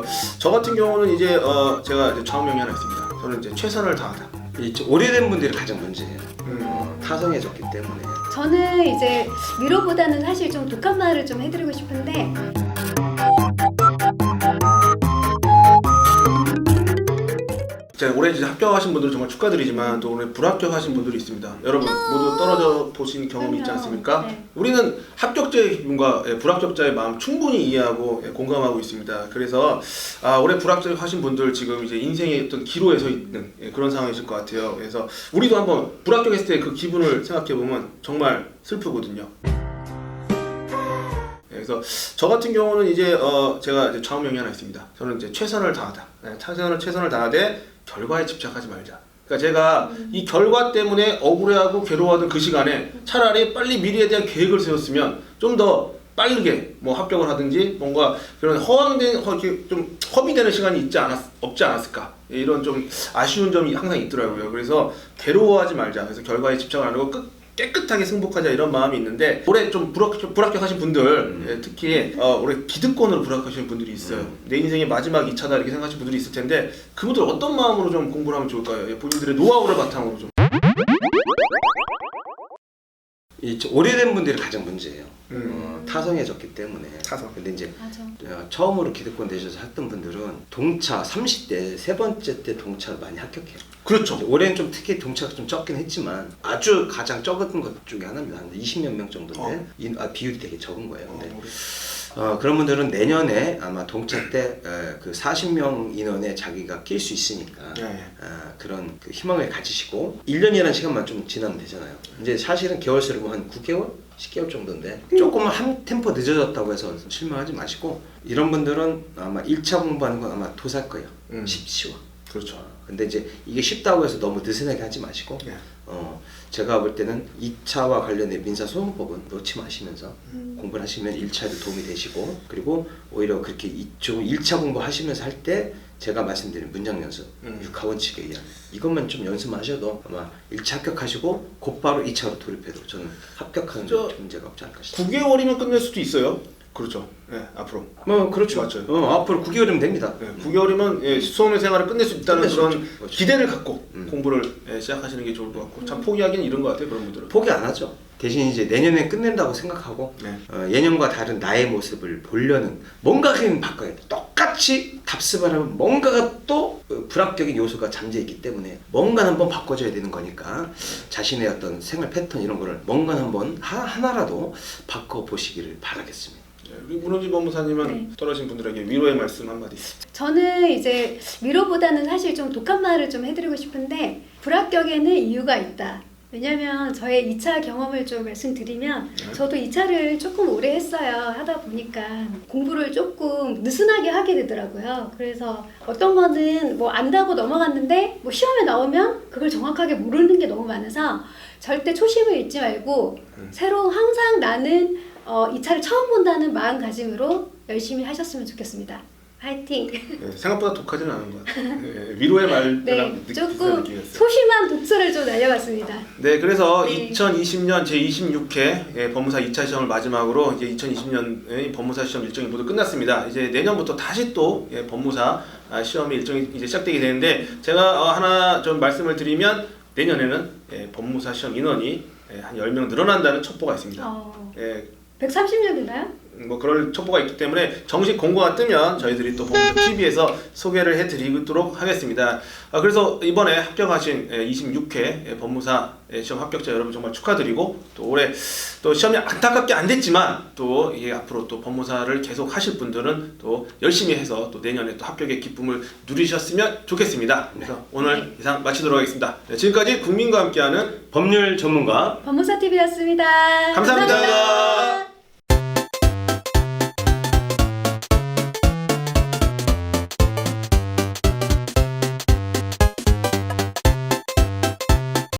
그래서 저 같은 경우는 이제 어 제가 이제 좌우명이 하나 있습니다. 저는 이제 최선을 다하다. 이 저- 오래된 분들이 가장 문제예요. 음. 어, 타성해졌기 때문에. 저는 이제 위로보다는 사실 좀 독한 말을 좀 해드리고 싶은데 제가 올해 이제 합격하신 분들 정말 축하드리지만 또 올해 불합격하신 분들이 있습니다. 여러분 모두 떨어져 보신 경험이 있지 않습니까? 네. 우리는 합격자의 기분과 예, 불합격자의 마음 충분히 이해하고 예, 공감하고 있습니다. 그래서 아, 올해 불합격하신 분들 지금 이제 인생의 어떤 기로에 서 있는 예, 그런 상황이실 것 같아요. 그래서 우리도 한번 불합격했을 때 그 기분을 생각해 보면 정말 슬프거든요. 예, 그래서 저 같은 경우는 이제 어 제가 이제 좌우명이 하나 있습니다. 저는 이제 최선을 다하다. 네, 최선을 최선을 다하되 결과에 집착하지 말자. 그러니까 제가 이 결과 때문에 억울해하고 괴로워하던 그 시간에 차라리 빨리 미래에 대한 계획을 세웠으면 좀 더 빠르게 뭐 합격을 하든지 뭔가 그런 허황된 허, 좀 허비되는 시간이 있지 않았 없지 않았을까 예, 이런 좀 아쉬운 점이 항상 있더라고요. 그래서 괴로워하지 말자. 그래서 결과에 집착 안 하고 끝 깨끗하게 승복하자 이런 마음이 있는데 올해 좀 불합격, 불합격하신 분들 예, 특히 어, 올해 기득권으로 불합격하신 분들이 있어요. 내 인생의 마지막 2차다 이렇게 생각하시는 분들이 있을 텐데 그분들 어떤 마음으로 좀 공부를 하면 좋을까요? 예, 본인들의 노하우를 바탕으로 좀. 이 저- 오래된 분들이 가장 문제예요. 음. 어, 타성해졌기 때문에. 타성. 근데 이제 맞아. 어, 처음으로 기득권 되셔서 했던 분들은 동차 30대 세 번째 때 동차를 많이 합격해요. 그렇죠. 이제 올해는 좀 특히 동차가 좀 적긴 했지만 아주 가장 적은 것 중에 하나입니다. 한 20몇 명 정도인데 어. 이, 아, 비율이 되게 적은 거예요. 어, 근데 우리- 어, 그런 분들은 내년에 아마 동차 때그 40명 인원에 자기가 낄 수 있으니까 예, 예. 아, 그런 그 희망을 가지시고 1년이라는 시간만 좀 지나면 되잖아요. 이제 사실은 개월수로 한 9개월? 10개월 정도인데 조금 한 템포 늦어졌다고 해서 실망하지 마시고 이런 분들은 아마 1차 공부하는 건 아마 도살 거예요. 음. 쉽 쉬워. 그렇죠. 어, 근데 이제 이게 쉽다고 해서 너무 느슨하게 하지 마시고 예. 어, 제가 볼 때는 2차와 관련된 민사소송법은 놓지 마시면서 음. 공부를 하시면 1차에도 도움이 되시고 그리고 오히려 그렇게 이쪽 1차 공부하시면서 할 때 제가 말씀드린 문장 연습, 음. 육하원칙에 의한 이것만 좀 연습하셔도 아마 1차 합격하시고 곧바로 2차로 돌입해도 저는 합격하는 저- 문제가 없지 않을까 싶습니다. 9개월이면 끝낼 수도 있어요. 그렇죠. 예, 앞으로. 뭐 그렇죠. 맞아요. 어, 앞으로 9개월이면 됩니다. 예, 9개월이면 예, 수험의 생활을 끝낼 수 있다는 끝낼 수 그런 있죠. 그렇죠. 기대를 갖고 음. 공부를 예, 시작하시는 게 좋을 것 같고 참 포기하기는 이른 것 같아요 그런 분들은. 포기 안 하죠. 대신 이제 내년에 끝낸다고 생각하고 네. 어, 예년과 다른 나의 모습을 보려는 뭔가 그냥 바꿔야 돼. 똑같이 답습을 하면 뭔가가 또 어, 불합격인 요소가 잠재 있기 때문에 뭔가 한번 바꿔줘야 되는 거니까 자신의 어떤 생활 패턴 이런 거를 뭔가 한번 하, 하나라도 바꿔 보시기를 바라겠습니다. 예, 우리 문호지 법무사님은 네. 떨어진 분들에게 위로의 말씀 한마디. 저는 이제 위로보다는 사실 좀 독한 말을 좀 해드리고 싶은데 불합격에는 이유가 있다. 왜냐면 저의 2차 경험을 좀 말씀드리면 네. 저도 2차를 조금 오래 했어요. 하다 보니까 공부를 조금 느슨하게 하게 되더라고요. 그래서 어떤 거는 뭐 안다고 넘어갔는데 뭐 시험에 나오면 그걸 정확하게 모르는 게 너무 많아서 절대 초심을 잃지 말고 음. 새로 항상 나는 어, 2차를 처음 본다는 마음가짐으로 열심히 하셨으면 좋겠습니다. 화이팅! 예, 생각보다 독하지는 않은 것 같아요. 예, 위로의 말을 네, 느끼는 조금. 소심한 독서를 좀 날려봤습니다. 네, 그래서 네. 2020년 제 26회 예, 법무사 2차 시험을 마지막으로 이제 2020년의 법무사 시험 일정이 모두 끝났습니다. 이제 내년부터 다시 또 예, 법무사 아, 시험의 일정이 이제 시작되게 되는데 제가 어, 하나 좀 말씀을 드리면 내년에는 예, 법무사 시험 인원이 예, 한 10명 늘어난다는 첩보가 있습니다. 어, 예, 130년인가요? 뭐 그럴 첩보가 있기 때문에 정식 공고가 뜨면 저희들이 또 법무사 TV에서 소개를 해드리도록 하겠습니다. 아, 그래서 이번에 합격하신 26회 법무사 예, 시험 합격자 여러분 정말 축하드리고 또 올해 또 시험이 안타깝게 안 됐지만 또 이게 앞으로 또 법무사를 계속 하실 분들은 또 열심히 해서 또 내년에 또 합격의 기쁨을 누리셨으면 좋겠습니다. 그래서 오늘 이상 마치도록 하겠습니다. 네, 지금까지 국민과 함께하는 법률 전문가 법무사 TV였습니다. 감사합니다.